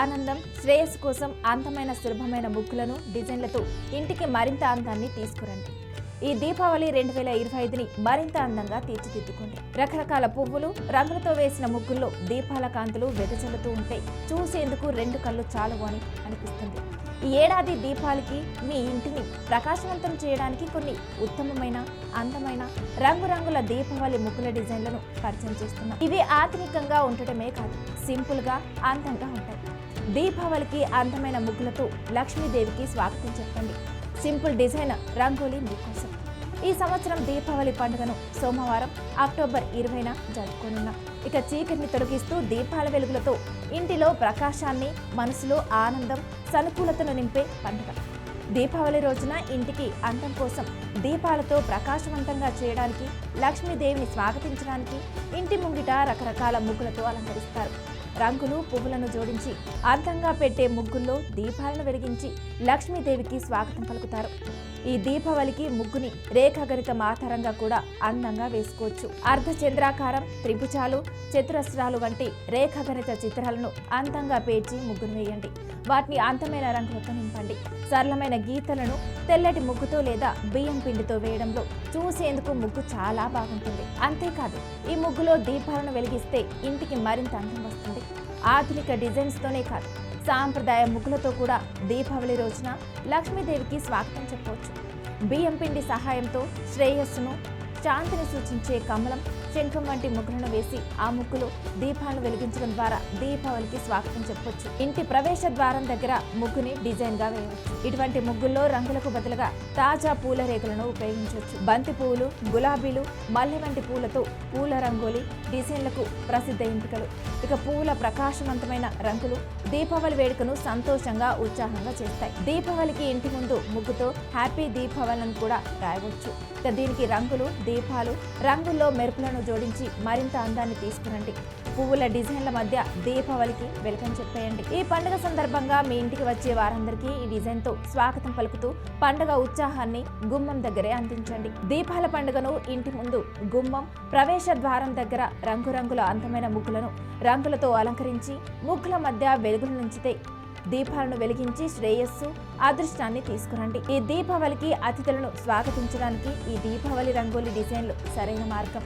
ఆనందం శ్రేయస్సు కోసం అందమైన సులభమైన ముగ్గులను డిజైన్లతో ఇంటికి మరింత అందాన్ని తీసుకురండి. ఈ దీపావళి రెండు వేల ఇరవై ఐదుని మరింత అందంగా తీర్చిదిద్దుకోండి. రకరకాల పువ్వులు రంగులతో వేసిన ముగ్గుల్లో దీపాల కాంతులు వెదజల్లుతూ ఉంటే చూసేందుకు రెండు కళ్ళు చాలవు అని అనిపిస్తుంది. ఈ ఏడాది దీపాలకి మీ ఇంటిని ప్రకాశవంతం చేయడానికి కొన్ని ఉత్తమమైన అందమైన రంగురంగుల దీపావళి ముగ్గుల డిజైన్లను పరిచయం చేస్తున్నాం. ఇవి ఆధునికంగా ఉండటమే కాదు సింపుల్గా అందంగా ఉంటాయి. దీపావళికి అందమైన ముగ్గులతో లక్ష్మీదేవికి స్వాగతం చెప్పండి. సింపుల్ డిజైన్ రంగోలీ మీకోసం. ఈ సంవత్సరం దీపావళి పండుగను సోమవారం అక్టోబర్ ఇరవైన జరుపుకోనున్నాం. ఇక చీకటిని తొలగిస్తూ దీపాల వెలుగులతో ఇంటిలో ప్రకాశాన్ని మనసులో ఆనందం సనుకూలతను నింపే పండుగ. దీపావళి రోజున ఇంటికి అందం కోసం దీపాలతో ప్రకాశవంతంగా చేయడానికి లక్ష్మీదేవిని స్వాగతించడానికి ఇంటి ముంగిట రకరకాల ముగ్గులతో అలంకరిస్తారు. రంగులు పువ్వులను జోడించి అందంగా పెట్టే ముగ్గుల్లో దీపాలను వెలిగించి లక్ష్మీదేవికి స్వాగతం పలుకుతారు. ఈ దీపావళికి ముగ్గుని రేఖాగణితం ఆధారంగా కూడా అందంగా వేసుకోవచ్చు. అర్ధచంద్రాకారం త్రిభుజాలు చతురస్రాలు వంటి రేఖాగణిత చిత్రాలను అందంగా పేర్చి ముగ్గును వేయండి. వాటిని అందమైన రంగులతో నింపండి. సరళమైన గీతలను తెల్లటి ముగ్గుతో లేదా బియ్యం పిండితో వేయడంలో చూసేందుకు ముగ్గు చాలా బాగుంటుంది. అంతేకాదు ఈ ముగ్గులో దీపాలను వెలిగిస్తే ఇంటికి మరింత అందం వస్తుంది. ఆధునిక డిజైన్స్తోనే కాదు సాంప్రదాయ ముగ్గులతో కూడా దీపావళి రోజున లక్ష్మీదేవికి స్వాగతం చెప్పవచ్చు. బియ్యం పిండి సహాయంతో శ్రేయస్సును శాంతిని సూచించే కమలం శంఖం వంటి ముగ్గులను వేసి ఆ ముగ్గులు దీపాలను వెలిగించడం ద్వారా దీపావళికి స్వాగతం చెప్పొచ్చు. ఇంటి ప్రవేశ ద్వారం దగ్గర ముగ్గుని డిజైన్గా వేయవచ్చు. ఇటువంటి ముగ్గుల్లో రంగులకు బదులుగా తాజా పూల రేకులను ఉపయోగించవచ్చు. బంతి పువ్వులు గులాబీలు మల్లె వంటి పూలతో పూల రంగోలి డిజైన్లకు ప్రసిద్ధ ఎంపికలు. ఇక పువ్వుల ప్రకాశవంతమైన రంగులు దీపావళి వేడుకను సంతోషంగా ఉత్సాహంగా చేస్తాయి. దీపావళికి ఇంటి ముందు ముగ్గుతో హ్యాపీ దీపావళిని కూడా రాయవచ్చు. ఇక దీనికి రంగులు దీపాలు రంగుల్లో మెరుపులను జోడించి మరింత అందాన్ని తీసుకురండి. పువ్వుల డిజైన్ల మధ్య దీపావళికి వెల్కమ్ చెప్పేయండి. ఈ పండుగ సందర్భంగా మీ ఇంటికి వచ్చే వారందరికీ ఈ డిజైన్తో స్వాగతం పలుకుతూ పండుగ ఉత్సాహాన్ని గుమ్మం దగ్గరే అందించండి. దీపాల పండుగను ఇంటి ముందు గుమ్మం ప్రవేశ ద్వారం దగ్గర రంగురంగుల అందమైన ముగ్గులను రంగులతో అలంకరించి ముగ్గుల మధ్య వెలుగులు నుంచితే దీపాలను వెలిగించి శ్రేయస్సు అదృష్టాన్ని తీసుకురండి. ఈ దీపావళికి అతిథులను స్వాగతించడానికి ఈ దీపావళి రంగోలి డిజైన్లు సరైన మార్గం.